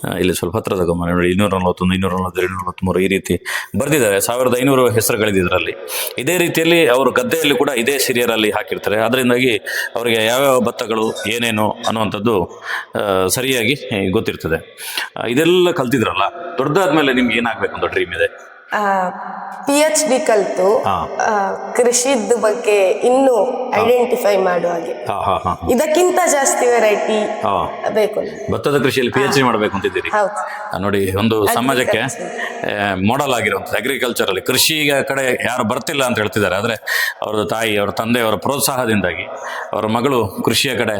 ಆ, ಇಲ್ಲಿ ಸ್ವಲ್ಪ ಹತ್ರದ ಗಮನ ನೋಡಿ ಇನ್ನೂರ ನಲವತ್ತೊಂದು ಇನ್ನೂರ ನಲವತ್ತೆರಡು ಇನ್ನೂರ ನಲವತ್ತ್ಮೂರು ಈ ರೀತಿ ಬರೆದಿದ್ದಾರೆ. ಸಾವಿರದ ಐನೂರು ಹೆಸರುಗಳಿದೆ ಇದರಲ್ಲಿ ಇದೇ ರೀತಿಯಲ್ಲಿ ಅವರು ಗದ್ದೆಯಲ್ಲಿ ಕೂಡ ಇದೇ ಸಿರಿಯರಲ್ಲಿ ಹಾಕಿರ್ತಾರೆ. ಅದರಿಂದಾಗಿ ಅವರಿಗೆ ಯಾವ್ಯಾವ ಭತ್ತಗಳು ಏನೇನು ಅನ್ನುವಂಥದ್ದು ಆ, ಸರಿಯಾಗಿ ಗೊತ್ತಿರ್ತದೆ. ಆ, ಇದೆಲ್ಲ ಕಲ್ತಿದ್ರಲ್ಲ. ದೊಡ್ಡದಾದ್ಮೇಲೆ ನಿಮ್ಗೆ ಏನಾಗಬೇಕು ಅಂತ ಡ್ರೀಮ್ ಇದೆ? ಪಿ ಎಚ್ ಡಿ ಕಲಿತು. ಕೃಷಿದ ಬಗ್ಗೆ ಇನ್ನೂ ಐಡೆಂಟಿಫೈ ಮಾಡುವ ಹಾಗೆ. ಇದಕ್ಕಿಂತ ಜಾಸ್ತಿ ವೆರೈಟಿ ಬೇಕು. ಭತ್ತದ ಕೃಷಿಯಲ್ಲಿ ಪಿ ಎಚ್ ಡಿ ಮಾಡಬೇಕು ಅಂತಿದ್ದೀರಿ? ನೋಡಿ ಒಂದು ಸಮಾಜಕ್ಕೆ ಮಾಡೆಲ್ ಆಗಿರುವಂಥದ್ದು ಅಗ್ರಿಕಲ್ಚರಲ್ಲಿ ಕೃಷಿ ಕಡೆ ಯಾರು ಬರ್ತಿಲ್ಲ ಅಂತ ಹೇಳ್ತಿದ್ದಾರೆ. ಆದರೆ ಅವರ ತಾಯಿ ಅವರ ತಂದೆ ಅವರ ಪ್ರೋತ್ಸಾಹದಿಂದಾಗಿ ಅವರ ಮಗಳು ಕೃಷಿಯ ಕಡೆ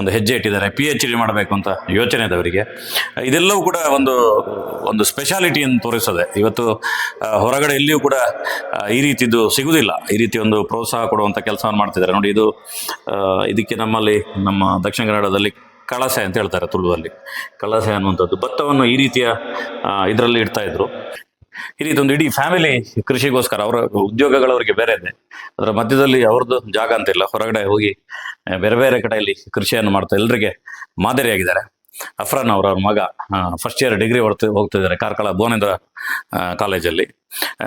ಒಂದು ಹೆಜ್ಜೆ ಇಟ್ಟಿದ್ದಾರೆ. ಪಿ ಎಚ್ ಡಿ ಮಾಡಬೇಕು ಅಂತ ಯೋಚನೆ ಇದೆ ಅವರಿಗೆ ಇದೆಲ್ಲವೂ ಕೂಡ ಒಂದು ಒಂದು ಸ್ಪೆಷಾಲಿಟಿಯನ್ನು ತೋರಿಸದೆ ಇವತ್ತು ಹೊರಗಡೆ ಎಲ್ಲಿಯೂ ಕೂಡ ಈ ರೀತಿದ್ದು ಸಿಗುವುದಿಲ್ಲ ಈ ರೀತಿ ಒಂದು ಪ್ರೋತ್ಸಾಹ ಕೊಡುವಂಥ ಕೆಲಸವನ್ನು ಮಾಡ್ತಿದ್ದಾರೆ. ನೋಡಿ, ಇದು ಇದಕ್ಕೆ ನಮ್ಮಲ್ಲಿ, ನಮ್ಮ ದಕ್ಷಿಣ ಕನ್ನಡದಲ್ಲಿ ಕಳಸೆ ಅಂತ ಹೇಳ್ತಾರೆ ತುಳುವಲ್ಲಿ. ಕಳಸೆ ಅನ್ನುವಂಥದ್ದು. ಭತ್ತವನ್ನು ಈ ರೀತಿಯ ಇದರಲ್ಲಿ ಇಡ್ತಾ ಇದ್ರು. ಈ ರೀತಿ ಒಂದು ಇಡೀ ಫ್ಯಾಮಿಲಿ ಕೃಷಿಗೋಸ್ಕರ, ಅವರ ಉದ್ಯೋಗಗಳವರಿಗೆ ಬೇರೆ ಇದೆ. ಅದರ ಮಧ್ಯದಲ್ಲಿ ಅವ್ರದ್ದು ಜಾಗ ಅಂತಿಲ್ಲ ಹೊರಗಡೆ ಹೋಗಿ ಬೇರೆ ಬೇರೆ ಕಡೆಯಲ್ಲಿ ಕೃಷಿಯನ್ನು ಮಾಡ್ತಾ ಎಲ್ಲರಿಗೆ ಮಾದರಿಯಾಗಿದ್ದಾರೆ. ಅಫ್ರಾನ್ ಅವರ ಮಗ ಫಸ್ಟ್ ಇಯರ್ ಡಿಗ್ರಿ ಹೊರ್ತು ಹೋಗ್ತಿದ್ದಾರೆ. ಕಾರ್ಕಳ ಭುವನೇಂದ್ರ ಕಾಲೇಜಲ್ಲಿ.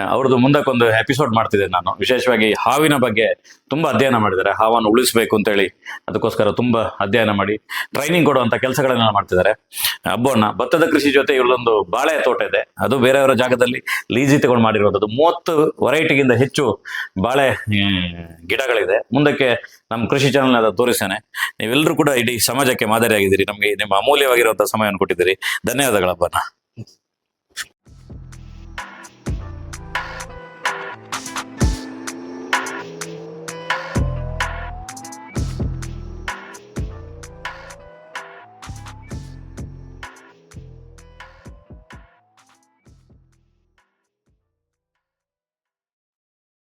ಅವ್ರದ್ದು ಮುಂದಕ್ಕೊಂದು ಎಪಿಸೋಡ್ ಮಾಡ್ತಿದ್ದೆ ನಾನು. ವಿಶೇಷವಾಗಿ ಹಾವಿನ ಬಗ್ಗೆ ತುಂಬ ಅಧ್ಯಯನ ಮಾಡಿದ್ದಾರೆ. ಹಾವನ್ನು ಉಳಿಸಬೇಕು ಅಂತೇಳಿ ಅದಕ್ಕೋಸ್ಕರ ತುಂಬ ಅಧ್ಯಯನ ಮಾಡಿ ಟ್ರೈನಿಂಗ್ ಕೊಡುವಂಥ ಕೆಲಸಗಳನ್ನ ಮಾಡ್ತಿದ್ದಾರೆ. ಹಬ್ಬವನ್ನ ಭತ್ತದ ಕೃಷಿ ಜೊತೆ ಇವಳೊಂದು ಬಾಳೆ ತೋಟ ಇದೆ. ಅದು ಬೇರೆಯವರ ಜಾಗದಲ್ಲಿ ಲೀಜಿ ತಗೊಂಡು ಮಾಡಿರುವಂಥದ್ದು. ಮೂವತ್ತು ವೆರೈಟಿಗಿಂತ ಹೆಚ್ಚು ಬಾಳೆ ಗಿಡಗಳಿದೆ. ಮುಂದಕ್ಕೆ ನಮ್ಮ ಕೃಷಿ ಚಾನಲ್ ಅದ ತೋರಿಸ್ತೇನೆ. ನೀವೆಲ್ಲರೂ ಕೂಡ ಇಡೀ ಸಮಾಜಕ್ಕೆ ಮಾದರಿಯಾಗಿದ್ದೀರಿ. ನಮಗೆ ನಿಮ್ಮ ಅಮೂಲ್ಯವಾಗಿರುವಂಥ ಸಮಯವನ್ನು ಕೊಟ್ಟಿದ್ದೀರಿ. ಧನ್ಯವಾದಗಳಪ್ಪನ